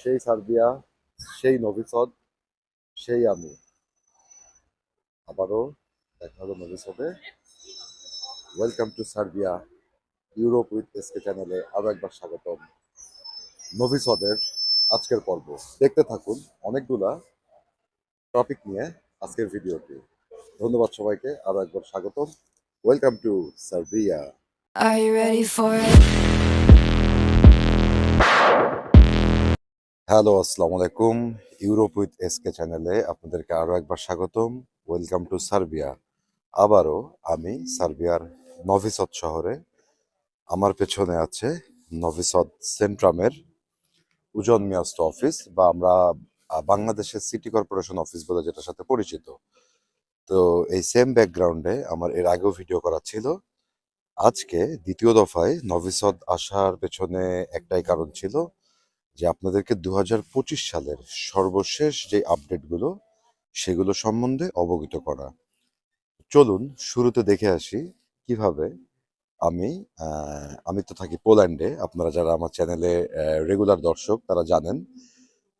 সেই সার্বিয়া, সেই নভিসদ সেই আমি। আবারও দেখা হলো নভিসদে welcome to Serbia Europe with S চ্যানেলে আরও একবার স্বাগতম। নভিসদের আজকের পর্ব। দেখতে থাকুন অনেকগুলা টপিক নিয়ে আজকের ভিডিওটি। ধন্যবাদ সবাইকে আরও একবার স্বাগতম। Welcome to Serbia Are you ready for it? Hello আসসালামু আলাইকুম ইউরোপ উইথ এসকে চ্যানেলে আপনাদেরকে আরও একবার স্বাগতম। ওয়েলকাম টু সার্বিয়া আবারও আমি সার্বিয়ার নভিসদ শহরে। আমার পেছনে আছে নভিসদ সেন্ট্রামের উজন মিয়াস্ত অফিস বা আমরা বাংলাদেশের সিটি কর্পোরেশন অফিস বলে যেটার সাথে পরিচিত। তো এই সেম ব্যাকগ্রাউন্ডে আমার এর আগেও ভিডিও করা ছিল। আজকে দ্বিতীয় দফায় নভিসদ আসার পেছনে একটাই কারণ ছিল যে আপনাদেরকে দু হাজার পঁচিশ সালের সর্বশেষ যে আপডেটগুলো, সেগুলো সম্বন্ধে অবগত করা। চলুন, শুরুতে দেখে আসি কীভাবে আমি আমি তো থাকি পোল্যান্ডে, আপনারা যারা আমার চ্যানেলে রেগুলার দর্শক, তারা জানেন।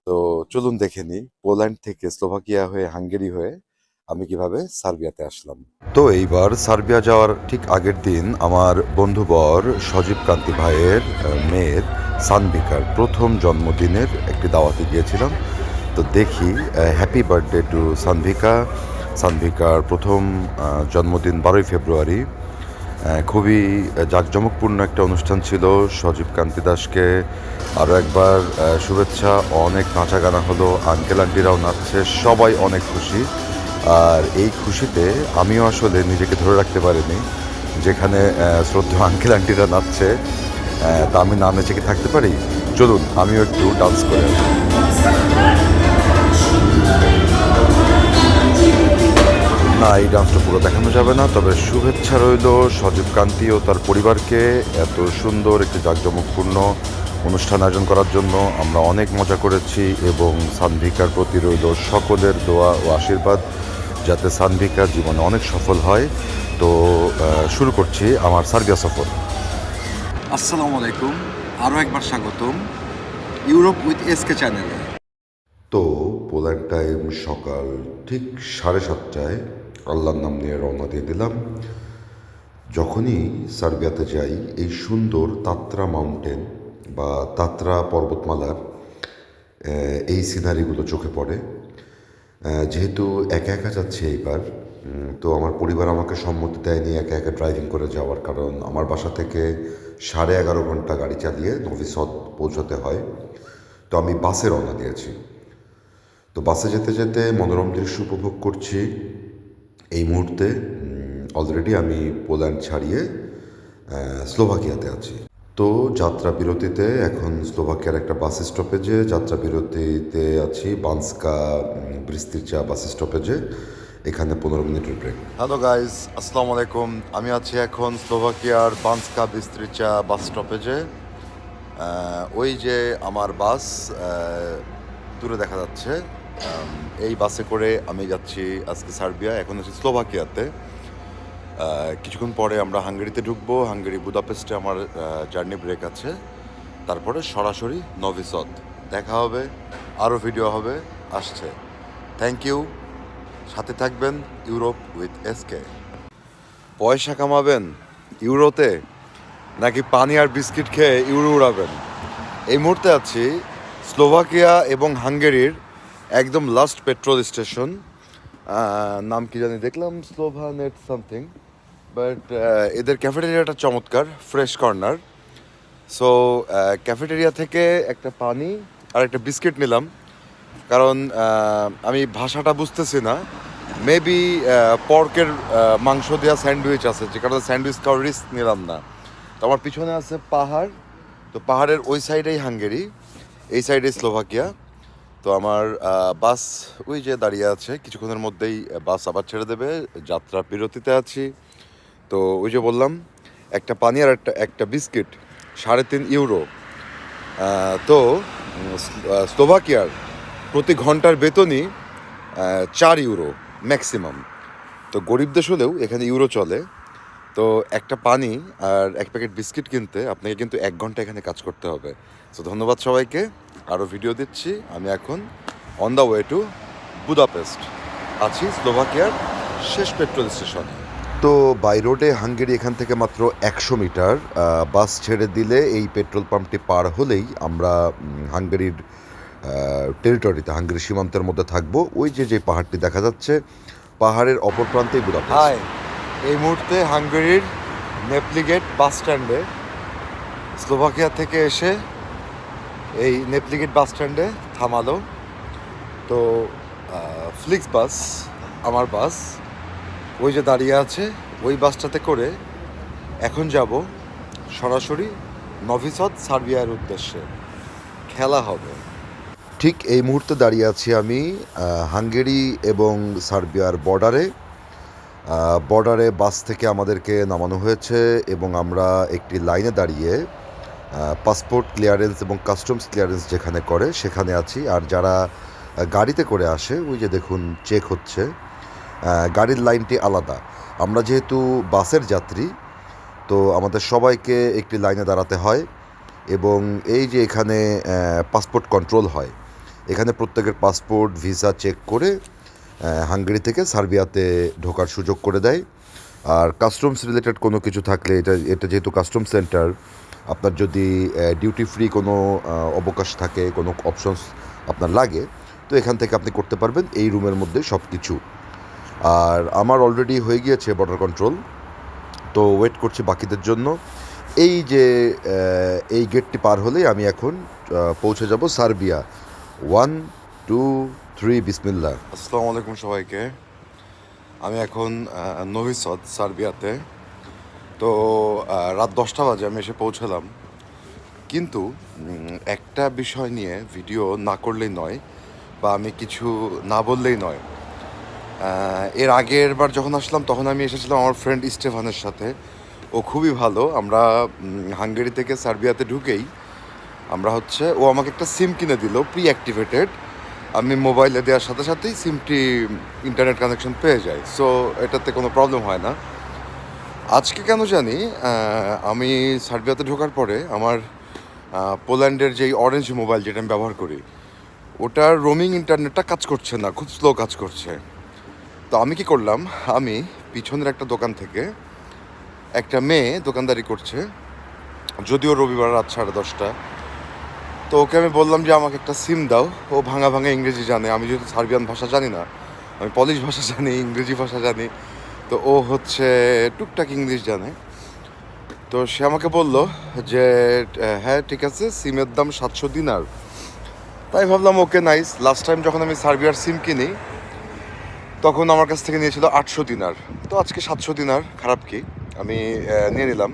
তো চলুন দেখে নিই, পোল্যান্ড থেকে স্লোভাকিয়া হয়ে, হাঙ্গেরি হয়ে আমি কীভাবে সার্বিয়াতে আসলাম। তো এইবার সার্বিয়া যাওয়ার ঠিক আগের দিন আমার বন্ধুবর সজীব কান্তি ভাইয়ের মেয়ের সানবিকার প্রথম জন্মদিনের একটি দাওয়াতে গিয়েছিলাম। তো দেখি হ্যাপি বার্থডে টু সানভিকা। সানভিকার প্রথম জন্মদিন বারোই ফেব্রুয়ারি। খুবই জাঁকজমকপূর্ণ একটা অনুষ্ঠান ছিল। সজীব কান্তি দাসকে আরও একবার শুভেচ্ছা, অনেক নাচা গানা হলো আঙ্কেল আন্টিরাও নাচছে, সবাই অনেক খুশি। আর এই খুশিতে আমিও আসলে নিজেকে ধরে রাখতে পারিনি, যেখানে শ্রদ্ধা আঙ্কেল আন্টিরা নাচছে। তা আমি না নেচে কি থাকতে পারি? চলুন, আমিও একটু ডান্স করে না, এই ডান্সটা পুরো দেখানো যাবে না, তবে শুভেচ্ছা রইল সজীব কান্তি ও তার পরিবারকে। এত সুন্দর একটি জাঁকজমকপূর্ণ অনুষ্ঠান আয়োজন করার জন্য আমরা অনেক মজা করেছি এবং সানভিকার প্রতি রইল সকলের দোয়া ও আশীর্বাদ, যাতে সানভিকার জীবনে অনেক সফল হয়। তো শুরু করছি আমার সার্বিয়া সফর। আসসালামু আলাইকুম আরও একবার স্বাগতম ইউরোপ উইথ এসকে চ্যানেলে। তো পোল্যান্ড টাইম সকাল ঠিক সাড়ে সাতটায় আল্লাহর নাম নিয়ে রওনা দিয়ে দিলাম। যখনই সার্বিয়াতে যাই, এই সুন্দর তাত্রা মাউন্টেন বা তাত্রা পর্বতমালার এই সিনারিগুলো চোখে পড়ে। যেহেতু একা একা যাচ্ছি এইবার তো আমার পরিবার আমাকে সম্মতি দেয়নি একা একা ড্রাইভিং করে যাওয়ার কারণ। আমার বাসা থেকে সাড়ে এগারো ঘণ্টা গাড়ি চালিয়ে নভিসদ পৌঁছতে হয়। তো আমি বাসে রওনা দিয়েছি। তো বাসে যেতে যেতে মনোরম দৃশ্য উপভোগ করছি। এই মুহূর্তে অলরেডি আমি পোল্যান্ড ছাড়িয়ে স্লোভাকিয়াতে আছি। তো যাত্রা বিরতিতে এখন স্লোভাকিয়ার একটা বাস স্টপেজে যাত্রা বিরতিতে আছি বান্সকা ব্রিস্তিচা বাস স্টপেজে এখানে পনেরো মিনিটের ব্রেক হ্যালো গাইজ আসসালামু আলাইকুম। আমি আছি এখন স্লোভাকিয়ার বান্সকা বিস্ত্রিচা বাস স্টপেজে। ওই যে আমার বাস দূরে দেখা যাচ্ছে। এই বাসে করে আমি যাচ্ছি আজকে সার্বিয়া, এখন আছি স্লোভাকিয়াতে। কিছুক্ষণ পরে আমরা হাঙ্গেরিতে ঢুকবো। হাঙ্গেরি, বুদাপেস্টে আমার জার্নি ব্রেক আছে। তারপরে সরাসরি নভিসদ। দেখা হবে আরও ভিডিও হবে, আসছে। থ্যাংক ইউ সাথে থাকবেন ইউরোপ উইথ এসকে পয়সা কামাবেন ইউরোতে, নাকি পানি আর বিস্কিট খেয়ে ইউরো উড়াবেন? এই মুহূর্তে আছি স্লোভাকিয়া এবং হাঙ্গেরির একদম লাস্ট পেট্রোল স্টেশন নাম কি জানি, দেখলাম স্লোভা নেট সামথিং বাট এদের ক্যাফেটেরিয়াটা চমৎকার ফ্রেশ কর্নার সো ক্যাফেটেরিয়া থেকে একটা পানি আর একটা বিস্কিট নিলাম। কারণ আমি ভাষাটা বুঝতেছি না। মেবি পর্কের মাংস দেওয়া স্যান্ডউইচ আছে, যে কারণে স্যান্ডউইচ খাওয়ার রিস্ক নিলাম না। তো আমার পিছনে আছে পাহাড়। তো পাহাড়ের ওই সাইডেই হাঙ্গেরি, এই সাইডে স্লোভাকিয়া। তো আমার বাস ওই যে দাঁড়িয়ে আছে, কিছুক্ষণের মধ্যেই বাস আবার ছেড়ে দেবে যাত্রা বিরতিতে আছি। তো ওই যে বললাম, একটা পানি আর একটা একটা বিস্কিট, সাড়ে তিন ইউরো। তো স্লোভাকিয়ার প্রতি ঘণ্টার বেতনই চার ইউরো ম্যাক্সিমাম। তো গরিব দেশ হলেও এখানে ইউরো চলে। তো একটা পানি আর এক প্যাকেট বিস্কিট কিনতে আপনাকে কিন্তু এক ঘণ্টা এখানে কাজ করতে হবে। তো ধন্যবাদ সবাইকে। আরও ভিডিও দিচ্ছি। আমি এখন on the way to Budapest আছি স্লোভাকিয়ার শেষ পেট্রোল স্টেশনে। তো বাই রোডে হাঙ্গেরি এখান থেকে মাত্র একশো মিটার বাস ছেড়ে দিলে এই পেট্রোল পাম্পটি পার হলেই আমরা হাঙ্গেরির টেরিটরিতে হাঙ্গেরি সীমান্তের মধ্যে থাকব। ওই যে যে পাহাড়টি দেখা যাচ্ছে, পাহাড়ের অপর প্রান্তেই হাই এই মুহূর্তে হাঙ্গেরির নেপলিগেট বাস স্ট্যান্ডে স্লোভাকিয়া থেকে এসে এই নেপলিগেট বাস স্ট্যান্ডে থামালো। তো ফ্লিক্স বাস আমার বাস ওই যে দাঁড়িয়ে আছে, ওই বাসটাতে করে এখন যাব সরাসরি নভিসদ সার্বিয়ার উদ্দেশ্যে। খেলা হবে। ঠিক এই মুহূর্তে দাঁড়িয়ে আছি আমি হাঙ্গেরি এবং সার্বিয়ার বর্ডারে। বর্ডারে বাস থেকে আমাদেরকে নামানো হয়েছে এবং আমরা একটি লাইনে দাঁড়িয়ে পাসপোর্ট ক্লিয়ারেন্স এবং কাস্টমস ক্লিয়ারেন্স যেখানে করে সেখানে আছি। আর যারা গাড়িতে করে আসে, ওই যে দেখুন চেক হচ্ছে। গাড়ির লাইনটি আলাদা। আমরা যেহেতু বাসের যাত্রী, তো আমাদের সবাইকে একটি লাইনে দাঁড়াতে হয় এবং এই যে এখানে পাসপোর্ট কন্ট্রোল হয় এখানে প্রত্যেকের পাসপোর্ট, ভিসা চেক করে হাঙ্গেরি থেকে সার্বিয়াতে ঢোকার সুযোগ করে দেয়। আর কাস্টমস রিলেটেড কোনো কিছু থাকলে এটা এটা যেহেতু কাস্টম সেন্টার, আপনার যদি ডিউটি ফ্রি কোনো অবকাশ থাকে, কোনো অপশনস আপনার লাগে, তো এখান থেকে আপনি করতে পারবেন। এই রুমের মধ্যে সব কিছু আর আমার অলরেডি হয়ে গিয়েছে বর্ডার কন্ট্রোল তো ওয়েট করছি বাকিদের জন্য। এই যে এই গেটটি পার হলেই আমি এখন পৌঁছে যাব সার্বিয়া। ওয়ান টু থ্রি বিসমিল্লা আসসালামু আলাইকুম সবাইকে। আমি এখন নভিসদ সার্বিয়াতে। তো রাত দশটা বাজে, আমি এসে পৌঁছলাম। কিন্তু একটা বিষয় নিয়ে ভিডিও না করলেই নয়, বা আমি কিছু না বললেই নয়। এর আগের বার যখন আসলাম, তখন আমি এসেছিলাম আমার ফ্রেন্ড স্টেফানের সাথে। ও খুবই ভালো। আমরা হাঙ্গেরি থেকে সার্বিয়াতে ঢুকেই আমরা হচ্ছে, ও আমাকে একটা সিম কিনে দিল প্রি অ্যাক্টিভেটেড আমি মোবাইলে দেওয়ার সাথে সাথেই সিমটি ইন্টারনেট কানেকশন পেয়ে যাই। সো এটাতে কোনো প্রবলেম হয় না। আজকে কেন জানি আমি সার্বিয়াতে ঢোকার পরে আমার পোল্যান্ডের যেই অরেঞ্জ মোবাইল যেটা আমি ব্যবহার করি, ওটার রোমিং ইন্টারনেটটা কাজ করছে না, খুব স্লো কাজ করছে। তো আমি কি করলাম, আমি পিছনের একটা দোকান থেকে একটা মেয়ে দোকানদারি করছে, যদিও রবিবার রাত সাড়ে দশটা তো ওকে আমি বললাম যে, আমাকে একটা সিম দাও। ও ভাঙা ভাঙা ইংরেজি জানে। আমি যেহেতু সার্বিয়ান ভাষা জানি না, আমি পলিশ ভাষা জানি, ইংরেজি ভাষা জানি, তো ও হচ্ছে টুকটাক ইংলিশ জানে। তো সে আমাকে বলল যে হ্যাঁ ঠিক আছে সিমের দাম সাতশো দিনার। তাই ভাবলাম, ওকে নাইস লাস্ট টাইম যখন আমি সার্বিয়ার সিম কিনি, তখন আমার কাছ থেকে নিয়েছিল আটশো দিনার। তো আজকে সাতশো দিনার, খারাপ কি? আমি নিয়ে নিলাম।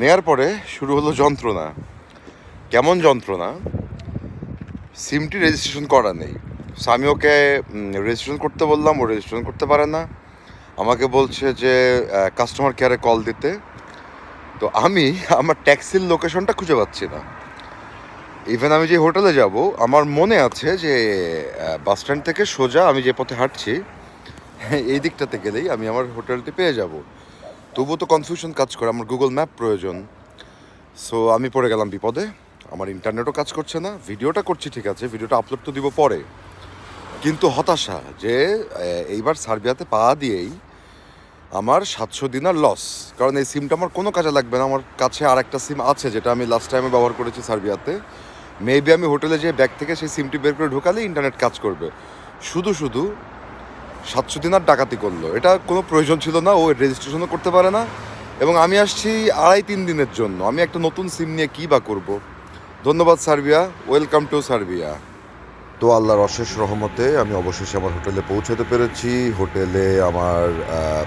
নেয়ার পরে শুরু হলো যন্ত্রণা। কেমন যন্ত্রণা? সিমটি রেজিস্ট্রেশন করা নেই। সো আমি ওকে রেজিস্ট্রেশন করতে বললাম, ও রেজিস্ট্রেশন করতে পারে না। আমাকে বলছে যে কাস্টমার কেয়ারে কল দিতে। তো আমি আমার ট্যাক্সির লোকেশনটা খুঁজে পাচ্ছি না। ইভেন আমি যে হোটেলে যাব, আমার মনে আছে যে বাস স্ট্যান্ড থেকে সোজা আমি যে পথে হাঁটছি, এই দিকটাতে গেলেই আমি আমার হোটেলটি পেয়ে যাব। তবুও তো কনফিউশন কাজ করে, আমার গুগল ম্যাপ প্রয়োজন। সো আমি পড়ে গেলাম বিপদে। আমার ইন্টারনেটও কাজ করছে না ভিডিওটা করছি, ঠিক আছে ভিডিওটা আপলোড তো দিব পরে। কিন্তু হতাশা যে এইবার সার্বিয়াতে পা দিয়েই আমার সাতশো দিনার লস কারণ এই সিমটা আমার কোনো কাজে লাগবে না, আমার কাছে আর একটা সিম আছে, যেটা আমি লাস্ট টাইমে ব্যবহার করেছি সার্বিয়াতে। মেবি আমি হোটেলে যেয়ে ব্যাগ থেকে সেই সিমটি বের করে ঢোকালে ইন্টারনেট কাজ করবে। শুধু শুধু সাতশো দিনার ডাকাতি করল। এটা কোনো প্রয়োজন ছিল না, ও রেজিস্ট্রেশনও করতে পারে না। এবং আমি আসছি আড়াই, তিন দিনের জন্য। আমি একটা নতুন সিম নিয়ে কী বা করব? ধন্যবাদ, সার্বিয়া। Welcome to Serbia. তো আল্লাহর অশেষ রহমতে আমি অবশেষে আমার হোটেলে পৌঁছাতে পেরেছি। হোটেলে আমার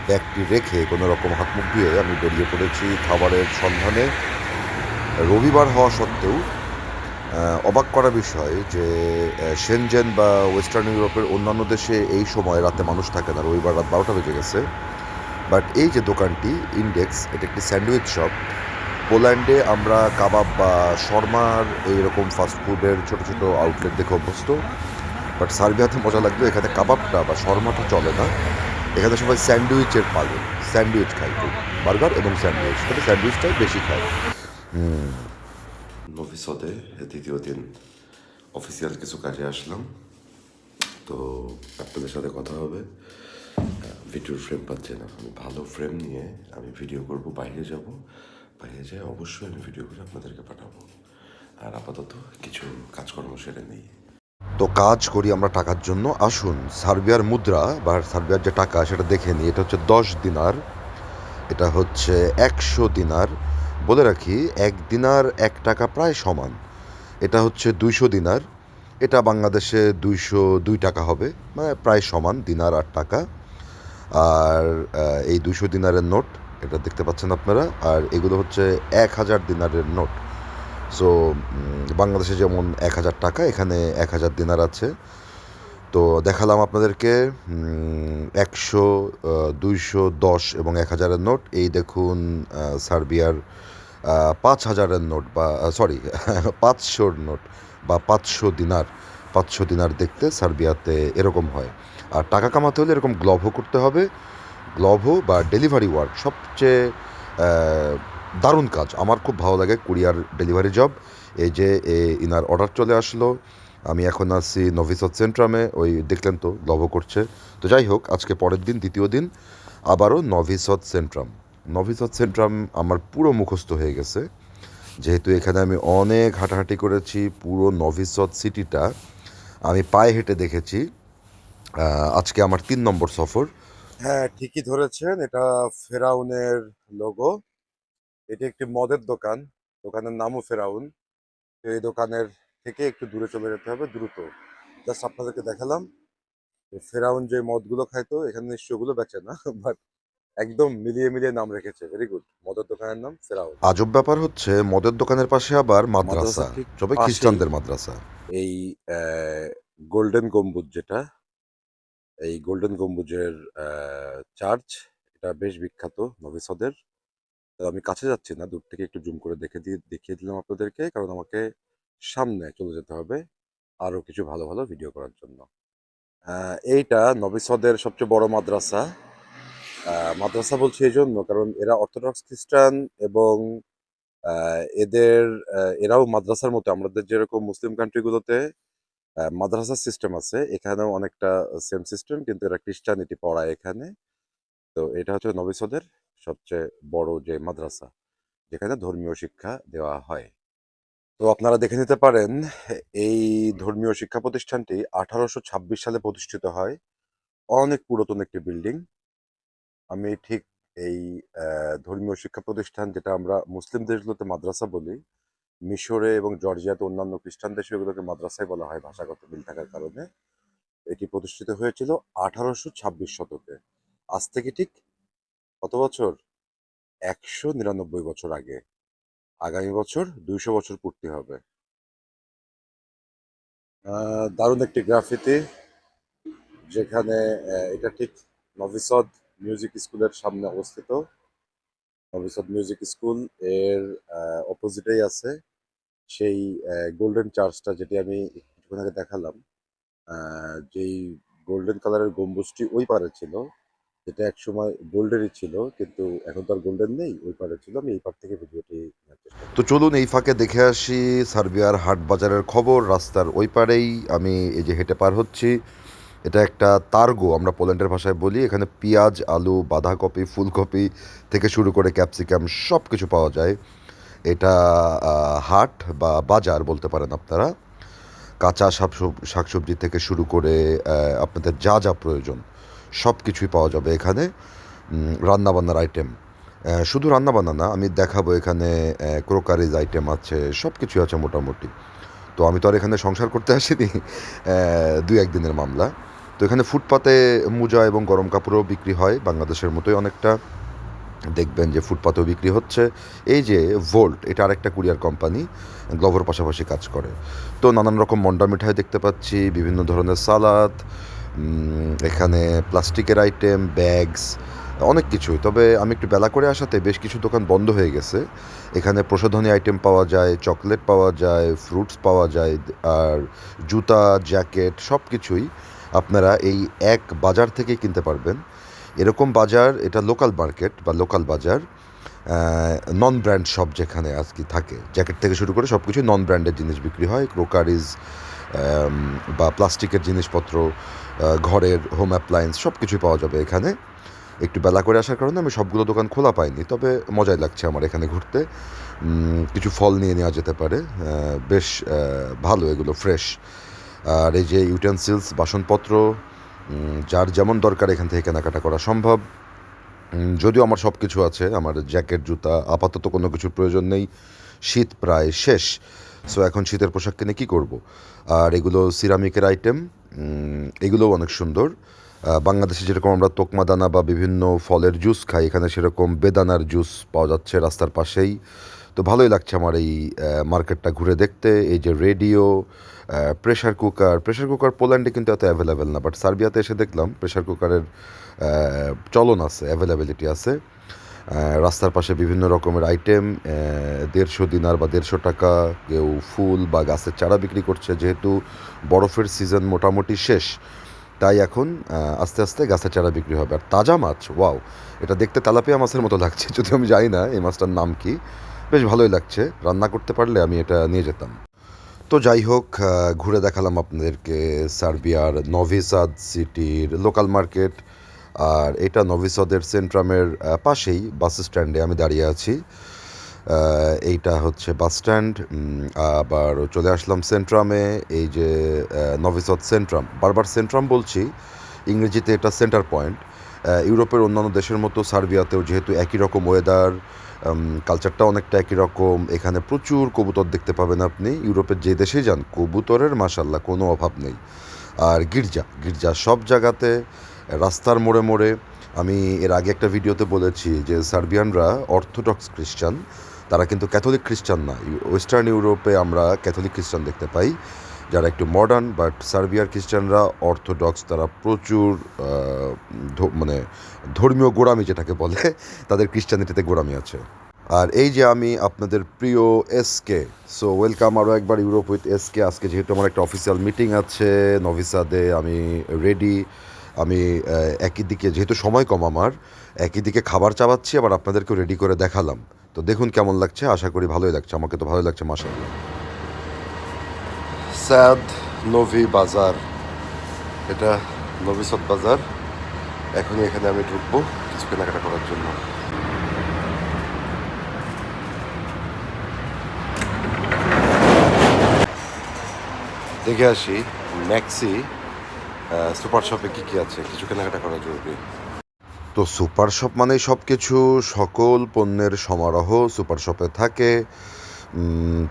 ব্যাগটি রেখে কোনো রকম হাত মুখ দিয়ে আমি বেরিয়ে পড়েছি খাবারের সন্ধানে। রবিবার হওয়া সত্ত্বেও অবাক করা বিষয় যে সেনজেন বা ওয়েস্টার্ন ইউরোপের অন্যান্য দেশে এই সময় রাতে মানুষ থাকে না। রবিবার রাত বারোটা বেজে গেছে। বাট এই যে দোকানটি ইন্ডেক্স এটা একটি স্যান্ডউইচ শপ। পোল্যান্ডে আমরা কাবাব বা শর্মার এইরকম ফাস্টফুডের ছোট ছোট আউটলেট দেখে অভ্যস্ত। বাট সার্বিয়াতে মজা লাগল এখানে কাবাবটা বা শর্মাটা চলে না। এখানে সবাই স্যান্ডউইচের পালে, স্যান্ডউইচ খায় খুব। বার্গার এবং স্যান্ডউইচ, তবে স্যান্ডউইচটাই বেশি খায়। নভিসদে দ্বিতীয় দিন অফিসিয়াল কিছু কাজে আসলাম। তো আপনাদের সাথে কথা হবে। ভিডিওর ফ্রেম পাচ্ছে না। আমি ভালো ফ্রেম নিয়ে আমি ভিডিও করব, বাইরে যাব। বাইরে যেয়ে, অবশ্যই আমি ভিডিও করে আপনাদেরকে পাঠাবো। আর আপাতত কিছু কাজকর্ম সেরে নেই। তো কাজ করি আমরা টাকার জন্য। আসুন, সার্বিয়ার মুদ্রা বা সার্বিয়ার যে টাকা, সেটা দেখে নিই। এটা হচ্ছে দশ দিনার, এটা হচ্ছে একশো দিনার। বলে রাখি, এক দিনার এক টাকা প্রায় সমান। এটা হচ্ছে দুইশো দিনার। এটা বাংলাদেশে দুইশো দুই টাকা হবে মানে প্রায় সমান, দিনার আর টাকা। আর এই দুইশো দিনারের নোট এটা দেখতে পাচ্ছেন আপনারা, আর এগুলো হচ্ছে এক হাজার দিনারের নোট। সো বাংলাদেশে যেমন এক হাজার টাকা, এখানে এক হাজার দিনার আছে। তো দেখালাম আপনাদেরকে একশো দুইশো দশ এবং এক হাজারের নোট। এই দেখুন সার্বিয়ার পাঁচ হাজারের নোট বা সরি পাঁচশোর নোট বা পাঁচশো দিনার পাঁচশো দিনার দেখতে সার্বিয়াতে এরকম হয়। আর টাকা কামাতে হলে এরকম গ্লভও করতে হবে। গ্লভও বা ডেলিভারি ওয়ার্ক সবচেয়ে দারুণ কাজ। আমার খুব ভালো লাগে কুরিয়ার ডেলিভারি জব। এই যে ইনার অর্ডার চলে আসলো। আমি এখন আছি নভিসদ সেন্ট্রামে, ওই দেখলেন তো গ্লভও করছে। তো যাই হোক, আজকে পরের দিন, দ্বিতীয় দিন, আবারও নভিসদ সেন্ট্রাম। নভিসদ সেন্ট্রাম আমার পুরো মুখস্থ হয়ে গেছে। যেহেতু এখানে আমি অনেক হাঁটাহাঁটি করেছি, পুরো নভিসদ সিটিটা আমি পায়ে হেঁটে দেখেছি। আজকে আমার তিন নম্বর সফর। হ্যাঁ ঠিকই ধরেছেন। এটা ফেরাউনের লোগো এটি একটি মদের দোকান। দোকানের নামও ফেরাউন। তো এই দোকানের থেকে একটু দূরে চলে যেতে হবে দ্রুত। জাস্ট আপনাদেরকে দেখালাম। ফেরাউন যে মদগুলো খাইতো এখানে নিশ্চয় ওগুলো বেচে না বাট একদম মিলিয়ে মিলিয়ে নাম রেখেছে। ভেরি গুড মদের দোকানের নাম ফেরাউন। আজব ব্যাপার হচ্ছে মদের দোকানের পাশে আবার মাদ্রাসা মাদ্রাসা। তবে খ্রিস্টানদের মাদ্রাসা। এই গোল্ডেন গম্বুজ যেটা এই গোল্ডেন গম্বুজের চার্চ এটা বেশ বিখ্যাত নভিসদের তো আমি কাছে যাচ্ছি না, দূর থেকে একটু জুম করে দেখে দিয়ে দেখিয়ে দিলাম আপনাদেরকে, কারণ আমাকে সামনে চলে যেতে হবে আরও কিছু ভালো ভালো ভিডিও করার জন্য। এইটা নভিসদের সবচেয়ে বড় মাদ্রাসা। মাদ্রাসা বলছি এই জন্য কারণ এরা অর্থোডক্স খ্রিস্টান এবং এদের এরাও মাদ্রাসার মতো। আমাদের যেরকম মুসলিম কান্ট্রিগুলোতে মাদ্রাসা সিস্টেম আছে। এখানেও অনেকটা সেম সিস্টেম কিন্তু এরা খ্রিস্টানিটি পড়ায় এখানে। তো এটা হচ্ছে নবিসদের সবচেয়ে বড় যে মাদ্রাসা, যেখানে ধর্মীয় শিক্ষা দেওয়া হয়। তো আপনারা দেখে নিতে পারেন, এই ধর্মীয় শিক্ষা প্রতিষ্ঠানটি আঠারোশো ছাব্বিশ সালে প্রতিষ্ঠিত হয়। অনেক পুরাতন একটি বিল্ডিং। আমি ঠিক এই ধর্মীয় শিক্ষা প্রতিষ্ঠান যেটা আমরা মুসলিম দেশগুলোতে মাদ্রাসা বলি মিশরে এবং জর্জিয়াতে অন্যান্য খ্রিস্টান দেশে এগুলোকে মাদ্রাসায় বলা হয় ভাষাগত মিল থাকার কারণে। এটি প্রতিষ্ঠিত হয়েছিল আঠারোশো ছাব্বিশ শতকে। আজ থেকে ঠিক কত বছর? একশো নিরানব্বই বছর আগে। আগামী বছর দুইশো বছর পূর্তি হবে। দারুণ একটি গ্রাফিতি যেখানে এটা ঠিক নভিসদ মিউজিক স্কুলের সামনে অবস্থিত। নভিসদ মিউজিক স্কুলের অপোজিটেই আছে। সেই গোল্ডেন চার্চটা যেটি আমি কিছুক্ষণ আগে দেখালাম যেই গোল্ডেন কালারের গম্বুজটি ওই পারে ছিল, যেটা একসময় গোল্ডেনই ছিল, কিন্তু এখন তো আর গোল্ডেন নেই, ওই পারে ছিল, আমি এই পার থেকে ভিডিওটি। তো চলুন এই ফাঁকে দেখে আসি সার্বিয়ার হাট বাজারের খবর, রাস্তার ওই পারেই আমি এই যে হেঁটে পার হচ্ছি, এটা একটা তার্গো, আমরা পোল্যান্ডের ভাষায় বলি, এখানে পেঁয়াজ, আলু, বাঁধাকপি, ফুলকপি থেকে শুরু করে ক্যাপসিকাম সব কিছু পাওয়া যায় এটা হাট বা বাজার বলতে পারেন আপনারা। কাঁচা শাকসব- শাকসবজি থেকে শুরু করে আপনাদের যা যা প্রয়োজন সব কিছুই পাওয়া যাবে এখানে রান্নাবান্নার আইটেম শুধু রান্নাবান্না না, আমি দেখাবো এখানে ক্রোকারিজ আইটেম আছে সব কিছুই আছে মোটামুটি। তো আমি তো আর এখানে সংসার করতে আসিনি দুই একদিনের মামলা। তো এখানে ফুটপাতে মোজা এবং গরম কাপড়ও বিক্রি হয়, বাংলাদেশের মতোই অনেকটা। দেখবেন যে ফুটপাতেও বিক্রি হচ্ছে। এই যে ভোল্ট এটা আরেকটা কুরিয়ার কোম্পানি গ্লোভোর পাশাপাশি কাজ করে। তো নানান রকম মন্ডা মিঠাই দেখতে পাচ্ছি, বিভিন্ন ধরনের সালাদ এখানে প্লাস্টিকের আইটেম ব্যাগস অনেক কিছুই। তবে আমি একটু বেলা করে আসাতে বেশ কিছু দোকান বন্ধ হয়ে গেছে। এখানে প্রসাধনী আইটেম পাওয়া যায় চকলেট পাওয়া যায় ফ্রুটস পাওয়া যায়, আর জুতা জ্যাকেট সব কিছুই আপনারা এই এক বাজার থেকেই কিনতে পারবেন। এরকম বাজার, এটা লোকাল মার্কেট বা লোকাল বাজার নন ব্র্যান্ড শপ যেখানে আজকে থাকে। জ্যাকেট থেকে শুরু করে সব কিছু নন ব্র্যান্ডের জিনিস বিক্রি হয়। ক্রোকারিজ বা প্লাস্টিকের জিনিসপত্র ঘরের হোম অ্যাপ্লায়েন্স সব কিছুই পাওয়া যাবে এখানে। একটু বেলা করে আসার কারণে আমি সবগুলো দোকান খোলা পাইনি, তবে মজাই লাগছে আমার এখানে ঘুরতে। কিছু ফল নিয়ে নেওয়া যেতে পারে। বেশ ভালো এগুলো ফ্রেশ আর এই যে ইউটেন্সিলস বাসনপত্র যার যেমন দরকার এখান থেকে কেনাকাটা করা সম্ভব। যদিও আমার সব কিছু আছে, আমার জ্যাকেট, জুতা, আপাতত কোনো কিছুর প্রয়োজন নেই। শীত প্রায় শেষ সো এখন শীতের পোশাক কিনে কী করব? আর এগুলো সিরামিকের আইটেম এগুলোও অনেক সুন্দর। বাংলাদেশে যেরকম আমরা তোকমা দানা বা বিভিন্ন ফলের জুস খাই, এখানে সেরকম বেদানার জুস পাওয়া যাচ্ছে রাস্তার পাশেই। তো ভালোই লাগছে আমার এই মার্কেটটা ঘুরে দেখতে। এই যে radio pressure cooker pressure cooker পোল্যান্ডে কিন্তু এত অ্যাভেলেবেল না বাট সার্বিয়াতে এসে দেখলাম প্রেশার কুকারের চলন আছে অ্যাভেলেবিলিটি আছে। রাস্তার পাশে বিভিন্ন রকমের আইটেম দেড়শো দিনার বা দেড়শো টাকা কেউ ফুল বা গাছের চারা বিক্রি করছে, যেহেতু বরফের সিজন মোটামুটি শেষ। তাই এখন আস্তে আস্তে গাছের চারা বিক্রি হবে। আর তাজা মাছ ওয়াও এটা দেখতে তালাপিয়া মাছের মতো লাগছে, যদিও আমি জানি না এই মাছটার নাম কি। বেশ ভালোই লাগছে। রান্না করতে পারলে আমি এটা নিয়ে যেতাম। তো যাই হোক ঘুরে দেখালাম আপনাদেরকে সার্বিয়ার নভিসাদ সিটির লোকাল মার্কেট। আর এটা নভিসাদের সেন্ট্রামের পাশেই বাস স্ট্যান্ডে আমি দাঁড়িয়ে আছি। এইটা হচ্ছে বাস স্ট্যান্ড। আবার চলে আসলাম সেন্ট্রামে। এই যে নভিসদ সেন্ট্রাম, বারবার সেন্ট্রাম বলছি, ইংরেজিতে এটা সেন্টার পয়েন্ট। ইউরোপের অন্যান্য দেশের মতো সার্বিয়াতেও যেহেতু একই রকম ওয়েদার কালচারটা অনেকটা একই রকম, এখানে প্রচুর কবুতর দেখতে পাবেন আপনি। ইউরোপের যে দেশেই যান, কবুতরের মাসাল্লাহ কোনো অভাব নেই। আর গির্জা গির্জা সব জায়গাতে, রাস্তার মোড়ে মোড়ে, আমি এর আগে একটা ভিডিওতে বলেছি যে সার্বিয়ানরা অর্থোডক্স খ্রিস্টান, তারা কিন্তু ক্যাথলিক খ্রিস্টান না। ওয়েস্টার্ন ইউরোপে আমরা ক্যাথলিক খ্রিস্টান দেখতে পাই। যারা একটু মডার্ন বাট সার্বিয়ার খ্রিস্টানরা অর্থোডক্স তারা প্রচুর মানে ধর্মীয় গোড়ামি যেটাকে বলে, তাদের খ্রিস্টানিটিতে গোড়ামি আছে। আর এই যে আমি আপনাদের প্রিয় এসকে সো ওয়েলকাম আরও একবার ইউরোপ উইথ এসকে আজকে যেহেতু আমার একটা অফিসিয়াল মিটিং আছে, নভিসাদে আমি রেডি আমি একই দিকে, যেহেতু সময় কম আমার, একই দিকে খাবার চাবাচ্ছি, আবার আপনাদেরকেও রেডি করে দেখালাম। তো দেখুন কেমন লাগছে, আশা করি ভালোই লাগছে, আমাকে তো ভালোই লাগছে মাসাল্লাহ স্যাদ নভি বাজার। এটা নভিসদ বাজার। এখনই এখানে আমি ঢুকবো কিছু কেনাকাটা করার জন্য। দেখে আসি ম্যাক্সি সুপার শপে কি কি আছে, কিছু কেনাকাটা করা জরুরি। তো সুপার শপ মানে সব কিছু সকল পণ্যের সমারোহ সুপার শপে থাকে।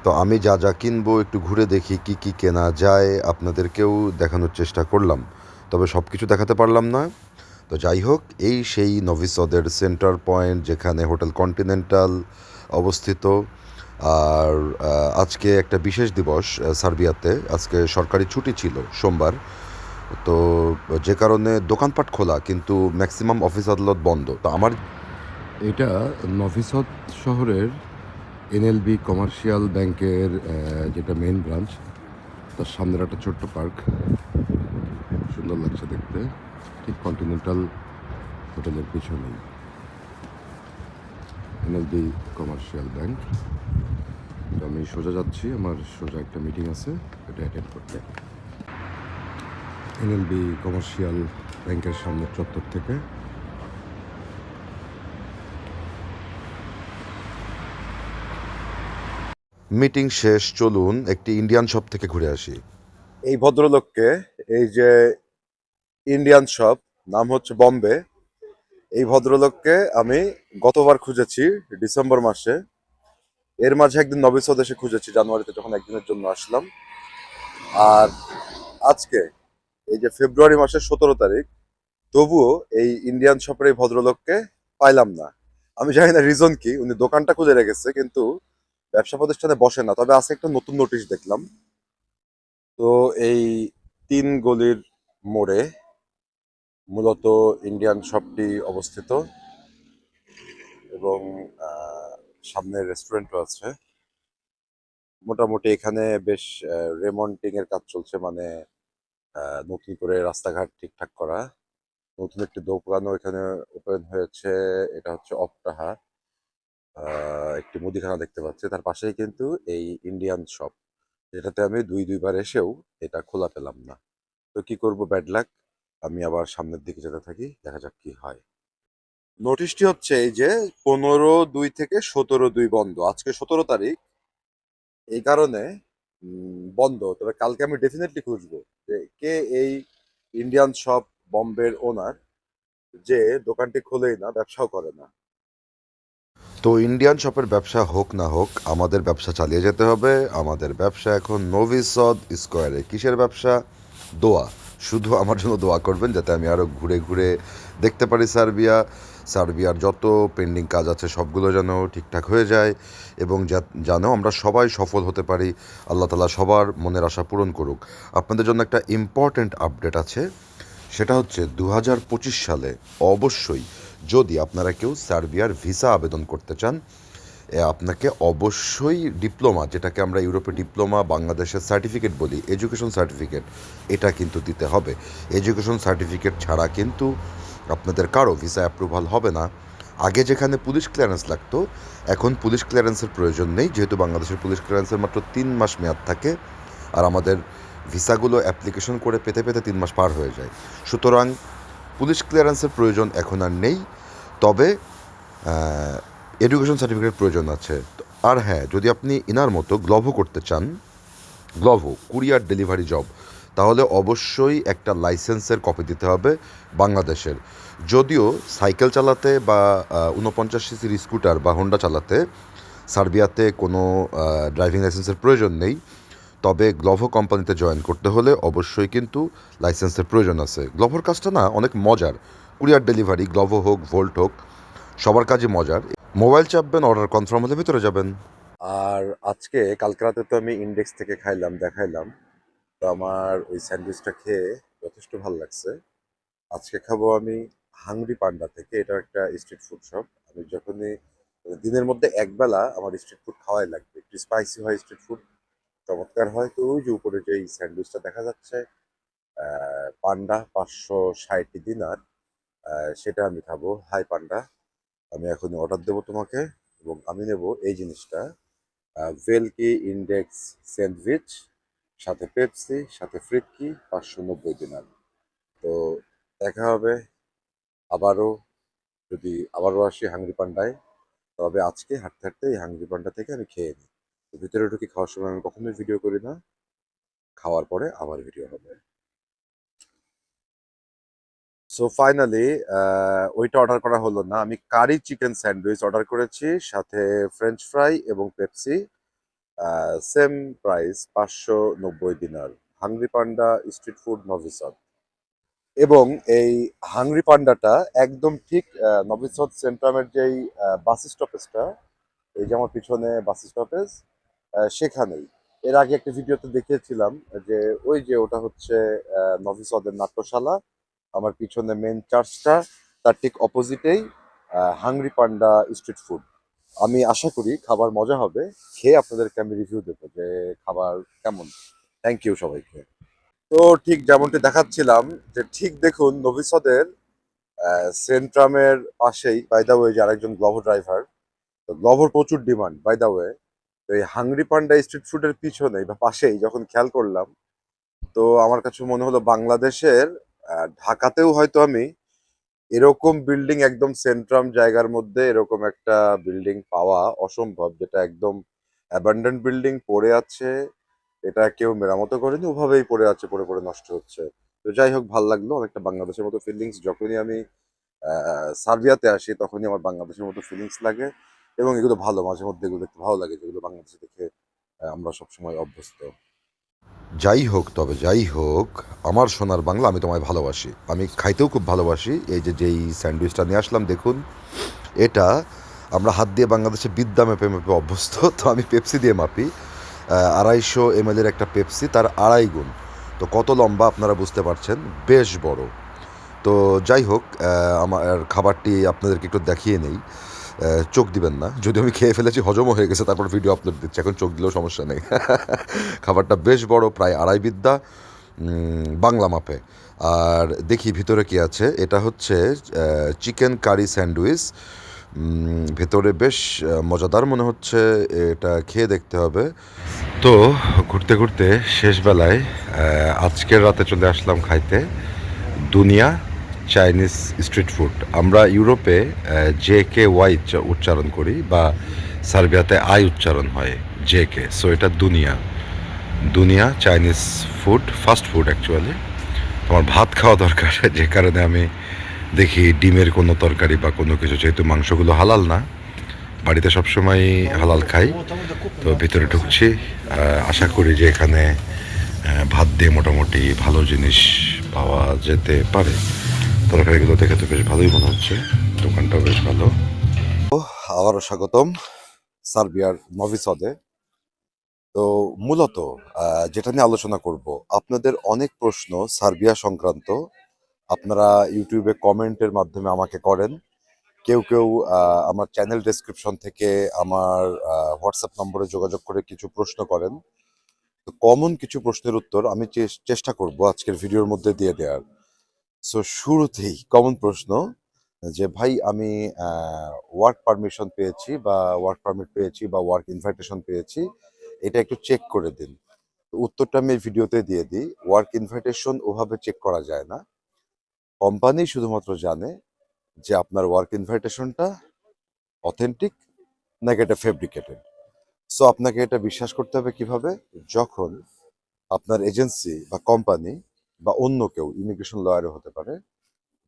তো আমি যা যা কিনবো, একটু ঘুরে দেখি কি কি কেনা যায়, আপনাদেরকেও দেখানোর চেষ্টা করলাম। তবে সব কিছু দেখাতে পারলাম না। তো যাই হোক, এই সেই নভিসদের সেন্টার পয়েন্ট যেখানে হোটেল কন্টিনেন্টাল অবস্থিত। আর আজকে একটা বিশেষ দিবস সার্বিয়াতে। আজকে সরকারি ছুটি ছিল সোমবার। তো যে কারণে দোকানপাট খোলা, কিন্তু ম্যাক্সিমাম অফিস আদালত বন্ধ। তো আমার এটা নভিসদ শহরের এনএলবি কমার্শিয়াল ব্যাংকের যেটা মেন ব্রাঞ্চ তার সামনের একটা ছোট্ট পার্ক সুন্দর লাগছে দেখতে। ঠিক কন্টিনেন্টাল হোটেলের পিছনেই। NLB commercial bank. তো আমি সোজা যাচ্ছি, আমার সোজা একটা মিটিং আছে এটা অ্যাটেন্ড করতে। এনএলবি কমার্শিয়াল ব্যাংকের সামনের চত্বর থেকে মিটিং শেষ, চলুন একটি ইন্ডিয়ান শপ থেকে ঘুরে আসি। এই ভদ্রলোককে, এই যে ইন্ডিয়ান শপ নাম হচ্ছে বম্বে এই ভদ্রলোককে আমি গতবার খুঁজেছি ডিসেম্বর মাসে। এর মাঝে একদিন নবিসদ এসে খুঁজেছি, জানুয়ারিতে যখন একদিনের জন্য আসলাম। আর আজকে, এই যে ফেব্রুয়ারি মাসের সতেরো তারিখ, তবুও এই ইন্ডিয়ান শপের এই ভদ্রলোককে পাইলাম না। আমি জানি না রিজন কি, উনি দোকানটা খুঁজে রেখেছে, কিন্তু ব্যবসা প্রতিষ্ঠানে বসে না, তবে আজকে একটা নতুন নোটিশ দেখলাম। তো এই তিন গলির মোড়ে মূলত ইন্ডিয়ান শপটি অবস্থিত এবং সামনে রেস্টুরেন্টও আছে। মোটামুটি এখানে বেশ রেমন্টিং এর কাজ চলছে মানে নতুন করে রাস্তাঘাট ঠিকঠাক করা। নতুন একটি দোকানও এখানে ওপেন হয়েছে, এটা হচ্ছে অপটাহা একটি মুদিখানা দেখতে পাচ্ছি। তার পাশেই কিন্তু এই ইন্ডিয়ান শপ যেটাতে আমি দুই, দুইবার এসেও এটা খোলা পেলাম না। তো কি করব? ব্যাড লাক আমি আবার সামনের দিকে যেতে থাকি, দেখা যাক কি হয়। নোটিশটি হচ্ছে এই যে পনেরো দুই থেকে সতেরো দুই বন্ধ। আজকে সতেরো তারিখ। এই কারণে বন্ধ। তবে কালকে আমি ডেফিনেটলি খুঁজবো যে কে এই ইন্ডিয়ান শপ বম্বের ওনার যে দোকানটি খোলেই না, ব্যবসাও করে না। তো ইন্ডিয়ান শপের ব্যবসা হোক না হোক, আমাদের ব্যবসা চালিয়ে যেতে হবে। আমাদের ব্যবসা এখন নোভিসদ স্কোয়ারে কিসের ব্যবসা? দোয়া। শুধু আমার জন্য দোয়া করবেন যাতে আমি আরও ঘুরে ঘুরে দেখতে পারি সার্বিয়া। সার্বিয়ার যত পেন্ডিং কাজ আছে, সবগুলো যেন ঠিকঠাক হয়ে যায় এবং যেন আমরা সবাই সফল হতে পারি। আল্লাহ তালা সবার মনের আশা পূরণ করুক। আপনাদের জন্য একটা ইম্পর্ট্যান্ট আপডেট আছে। সেটা হচ্ছে দু হাজার পঁচিশ সালে অবশ্যই যদি আপনারা কেউ সার্বিয়ার ভিসা আবেদন করতে চান আপনাকে অবশ্যই ডিপ্লোমা, যেটাকে আমরা ইউরোপে ডিপ্লোমা, বাংলাদেশের সার্টিফিকেট বলি, এডুকেশন সার্টিফিকেট, এটা কিন্তু দিতে হবে। এডুকেশন সার্টিফিকেট ছাড়া কিন্তু আপনাদের কারও ভিসা অ্যাপ্রুভাল হবে না। আগে যেখানে পুলিশ ক্লিয়ারেন্স লাগতো, এখন পুলিশ ক্লিয়ারেন্সের প্রয়োজন নেই, যেহেতু বাংলাদেশের পুলিশ ক্লিয়ারেন্সের মাত্র তিন মাস মেয়াদ থাকে, আর আমাদের ভিসাগুলো অ্যাপ্লিকেশন করে পেতে পেতে তিন মাস পার হয়ে যায়। সুতরাং পুলিশ ক্লিয়ারেন্সের প্রয়োজন এখন আর নেই। তবে এডুকেশন সার্টিফিকেট প্রয়োজন আছে। আর হ্যাঁ যদি আপনি ইনার মতো গ্লভও করতে চান গ্লভো কুরিয়ার ডেলিভারি জব, তাহলে অবশ্যই একটা লাইসেন্সের কপি দিতে হবে বাংলাদেশের। যদিও সাইকেল চালাতে বা উনপঞ্চাশ সিসির স্কুটার বা হোন্ডা চালাতে সার্বিয়াতে কোনো ড্রাইভিং লাইসেন্সের প্রয়োজন নেই। তবে গ্লোভো কোম্পানিতে জয়েন করতে হলে অবশ্যই কিন্তু লাইসেন্সের প্রয়োজন আছে। গ্লোভোর কাজটা না অনেক মজার। কুরিয়ার ডেলিভারি গ্লোভো হোক ভোল্ট হোক, সবার কাজে মজার। মোবাইল চাপবেন অর্ডার কনফার্ম হলে ভিতরে যাবেন। আর আজকে, কালকে রাতে তো আমি ইন্ডেক্স থেকে খাইলাম, দেখাইলাম। তো আমার ওই স্যান্ডউইচটা খেয়ে যথেষ্ট ভালো লাগছে। আজকে খাব আমি হাংরি পান্ডা থেকে এটা একটা স্ট্রিট ফুড শপ আমি যখনই, দিনের মধ্যে একবেলা আমার স্ট্রিট ফুড খাওয়াই লাগবে। একটু স্পাইসি হয় স্ট্রিট ফুড চমৎকার। হয় তো ওই যে উপরে যে স্যান্ডউইচটা দেখা যাচ্ছে পান্ডা পাঁচশো ষাট দিনার সেটা আমি খাব। হাই পান্ডা, আমি এখন অর্ডার দেবো তোমাকে এবং আমি নেব এই জিনিসটা ভেলকি ইন্ডেক্স স্যান্ডউইচ সাথে পেপসি, সাথে ফ্রিটকি পাঁচশো নব্বই দিনার। তো দেখা হবে আবারও, যদি আবারও আসি হাংরি পান্ডায়, তবে আজকে হাঁটতে হাঁটতে এই হাংরি পান্ডা থেকে আমি খেয়ে নিই। ভিতরে ঢুকে খাওয়ার সময় আমি কখনোই ভিডিও করি না। খাওয়ার পরে আবার ভিডিও হবে। সো ফাইনালি ওইটা অর্ডার করা হলো না। আমি কারি চিকেন স্যান্ডউইচ অর্ডার করেছি সাথে ফ্রেঞ্চ ফ্রাই এবং পেপসি সেম প্রাইস পাঁচশো নব্বই dinar Hungry Panda street food Novi Sad এবং এই হাংরি পান্ডাটা একদম ঠিক আহ, নভিসদ সেন্ট্রামের যেই বাস স্টপেজটা এই যে আমার পিছনে বাস স্টপেজ সেখানেই। এর আগে একটা ভিডিওতে দেখিয়েছিলাম যে ওই যে ওটা হচ্ছে নভিসদের নাট্যশালা, আমার পিছনে মেন চার্চটা তার ঠিক অপোজিটেই হাংরি পান্ডা স্ট্রিট ফুড আমি আশা করি খাবার মজা হবে। খেয়ে আপনাদেরকে আমি রিভিউ দেবো যে খাবার কেমন। থ্যাংক ইউ সবাইকে। তো ঠিক যেমনটি দেখাচ্ছিলাম যে ঠিক দেখুন নভিসদের সেন্ট্রামের পাশেই বাই দা ওয়ে যে আরেকজন গ্লভো ড্রাইভার তো গ্লভোর প্রচুর ডিমান্ড বাই দা ওয়ে তো এই হাংরি পান্ডা স্ট্রিট ফুডের পিছনে বা পাশেই যখন খেয়াল করলাম, তো আমার কাছে মনে হলো বাংলাদেশের ঢাকাতেও হয়তো আমি এরকম বিল্ডিং একদম সেন্ট্রাম জায়গার মধ্যে এরকম একটা বিল্ডিং পাওয়া অসম্ভব, যেটা একদম অ্যাবান্ডেন্ট বিল্ডিং পড়ে আছে, এটা কেউ মেরামতো করেনি, ওভাবেই পড়ে আছে, পড়ে পড়ে নষ্ট হচ্ছে। তো যাই হোক, ভালো লাগল, অনেকটা বাংলাদেশের মতো ফিলিংস যখনই আমি সার্বিয়াতে আসি, তখনই আমার বাংলাদেশের মতো ফিলিংস লাগে। এবং এগুলো ভালো, মাঝে মধ্যে এগুলো দেখতে ভালো লাগে, যেগুলো বাংলাদেশে দেখে আমরা সবসময় অভ্যস্ত। যাই হোক, তবে যাই হোক, আমার সোনার বাংলা আমি তোমায় ভালোবাসি। আমি খাইতেও খুব ভালোবাসি। এই যে যেই স্যান্ডউইচটা নিয়ে আসলাম, দেখুন, এটা আমরা হাত দিয়ে বাংলাদেশে বিদ্যা মেপে মেপে অভ্যস্ত, তো আমি পেপসি দিয়ে মাপি। আড়াইশো এম এর একটা পেপসি, তার আড়াই গুণ। তো কত লম্বা আপনারা বুঝতে পারছেন? বেশ বড়। তো যাই হোক আমার খাবারটি আপনাদেরকে একটু দেখিয়ে নেই। চোখ দিবেন না। যদি আমি খেয়ে ফেলেছি, হজমও হয়ে গেছে, তারপর ভিডিও আপলোড দিচ্ছি। এখন চোখ দিলেও সমস্যা নেই। খাবারটা বেশ বড়, প্রায় আড়াই বিদ্যা বাংলা মাপে। আর দেখি ভিতরে কি আছে। এটা হচ্ছে চিকেন কারি স্যান্ডউইচ ভেতরে বেশ মজাদার মনে হচ্ছে, এটা খেয়ে দেখতে হবে। তো ঘুরতে ঘুরতে শেষ বেলায় আজকের রাতে চলে আসলাম খাইতে। দুনিয়া চাইনিজ স্ট্রিট ফুড আমরা ইউরোপে জে কে ওয়াই উচ্চারণ করি বা সার্বিয়াতে আই উচ্চারণ হয় জে কে সো এটা দুনিয়া। দুনিয়া Chinese food fast food actually তোমার ভাত খাওয়া দরকার, যে কারণে আমি দেখি ডিমের কোনো তরকারি বা কোনো কিছু, যেহেতু মাংসগুলো হালাল না, বাড়িতে সবসময় হালাল খাই। তো ভিতরে ঢুকছি আশা করি যে এখানে ভাত দিয়ে মোটামুটি ভালো জিনিস পাওয়া যেতে পারে। তরকারিগুলো দেখে তো বেশ ভালোই মনে হচ্ছে। দোকানটাও বেশ ভালো। আবারও স্বাগতম সার্বিয়ার নভিসদে তো মূলত যেটা নিয়ে আলোচনা করব, আপনাদের অনেক প্রশ্ন সার্বিয়া সংক্রান্ত। আপনারা ইউটিউবে কমেন্টের মাধ্যমে আমাকে করেন। কেউ কেউ আমার চ্যানেল ডেসক্রিপশন থেকে আমার হোয়াটসঅ্যাপ নম্বরে যোগাযোগ করে কিছু প্রশ্ন করেন। তো কমন কিছু প্রশ্নের উত্তর আমি চেষ্টা করব আজকের ভিডিওর মধ্যে দিয়ে দেওয়ার সো শুরুতেই কমন প্রশ্ন যে, ভাই, আমি ওয়ার্ক পারমিশন পেয়েছি বা ওয়ার্ক পারমিট পেয়েছি বা ওয়ার্ক ইনভাইটেশন পেয়েছি, এটা একটু চেক করে দিন। উত্তরটা আমি এই ভিডিওতে দিয়ে দিই। ওয়ার্ক ইনভাইটেশন ওভাবে চেক করা যায় না। কোম্পানি শুধুমাত্র জানে যে, আপনার ওয়ার্ক ইনভাইটেশনটা অথেন্টিক নাকি এটা ফেব্রিকেটেড সো আপনাকে এটা বিশ্বাস করতে হবে কীভাবে? যখন আপনার এজেন্সি বা কোম্পানি বা অন্য কেউ ইমিগ্রেশন লয়ারও হতে পারে,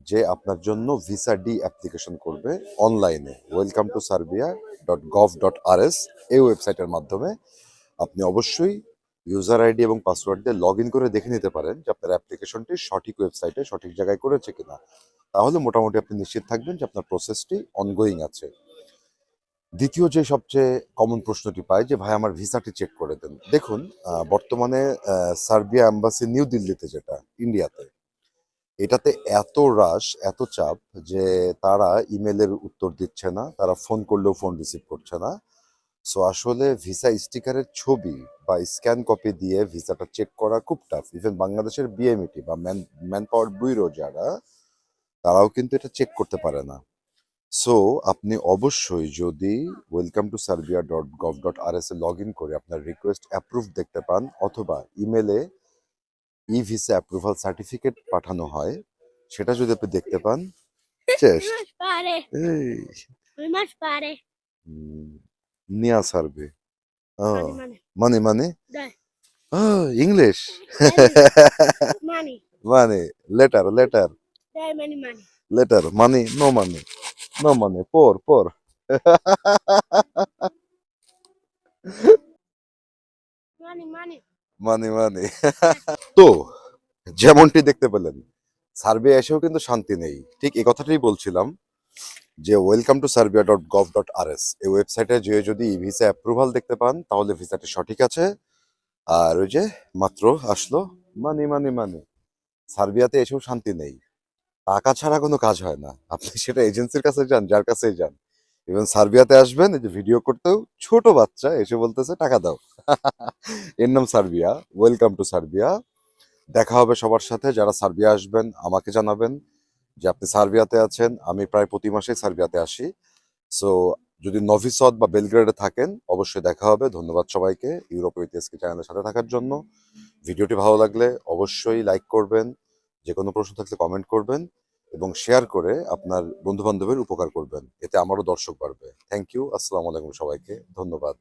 যে আপনার জন্য ভিসা ডি অ্যাপ্লিকেশন করবে অনলাইনে welcome to Serbia dot gov dot R S এই ওয়েবসাইটের মাধ্যমে আপনি অবশ্যই ইউজার আইডি এবং পাসওয়ার্ড দিয়ে লগ ইন করে দেখে নিতে পারেন যে আপনার অ্যাপ্লিকেশনটি সঠিক ওয়েবসাইটে সঠিক জায়গায় করেছে কিনা। তাহলে মোটামুটি আপনি নিশ্চিত থাকবেন যে আপনার প্রসেসটি অনগোয়িং আছে। দ্বিতীয় যে সবচেয়ে কমন প্রশ্নটি পাই যে, ভাই, আমার ভিসাটি চেক করে দেন। দেখুন বর্তমানে সার্বিয়া অ্যাম্বাসি নিউ দিল্লিতে যেটা, ইন্ডিয়াতে, এটাতে এত রাশ এত চাপ যে, তারা ইমেলের উত্তর দিচ্ছে না, তারা ফোন করলেও ফোন রিসিভ করছে না। সো আসলে ভিসা স্টিকারের ছবি বা স্ক্যান কপি দিয়ে ভিসাটা চেক করা খুব টাফ ইভেন বাংলাদেশের বিএমইটি বা ম্যান ম্যান পাওয়ার ব্যুরো যারা, তারাও কিন্তু এটা চেক করতে পারে না। সো আপনি অবশ্যই যদি welcome to Serbia dot gov dot R S A log in করে আপনার রিকোয়েস্ট অ্যাপ্রুভ দেখতে পান অথবা ইমেলে ই ভিসা অ্যাপ্রুভাল সার্টিফিকেট পাঠানো হয় সেটা যদি আপনি দেখতে পান নিয়া সার্ভে। মানে মানে ইংলিশ মানে letter letter. Letter money no money money পর পর Money, money. মানে মানে তো যেমনটি দেখতে পেলেন সার্বিয়া এসেও কিন্তু শান্তি নেই। ঠিক এই কথাটাই বলছিলাম যে welcome to Serbia dot gov dot R S এই ওয়েবসাইটে যে যদি ভিসা অ্যাপ্রুভাল দেখতে পান তাহলে ভিসাটি সঠিক আছে। আর ওই যে মাত্র আসলো মানি মানি মানি সার্বিয়াতে এসেও শান্তি নেই। টাকা ছাড়া কোনো কাজ হয় না। আপনি সেটা এজেন্সির কাছে যান, যার কাছেই যান। ইভেন সার্বিয়াতে আসবেন, এই যে ভিডিও করতেও ছোট বাচ্চা এসে বলতেছে, টাকা দাও। এর নাম সার্বিয়া। Welcome to Serbia. দেখা হবে সবার সাথে। যারা সার্বিয়া আসবেন, আমাকে জানাবেন যে আপনি সার্বিয়াতে আছেন। আমি প্রায় প্রতি মাসেই সার্বিয়াতে আসি। সো যদি নভিসদ বা বেলগ্রেডে থাকেন, অবশ্যই দেখা হবে। ধন্যবাদ সবাইকে। ইউরোপ ঐতিহাসিক চ্যানেলের সাথে থাকার জন্য। ভিডিওটি ভালো লাগলে অবশ্যই লাইক করবেন। যে কোনো প্রশ্ন থাকলে কমেন্ট করবেন এবং শেয়ার করে আপনার বন্ধু বান্ধবের উপকার করবেন। এতে আমারও দর্শক বাড়বে। থ্যাংক ইউ আসসালামু আলাইকুম সবাইকে। ধন্যবাদ।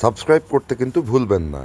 সাবস্ক্রাইব করতে কিন্তু ভুলবেন না।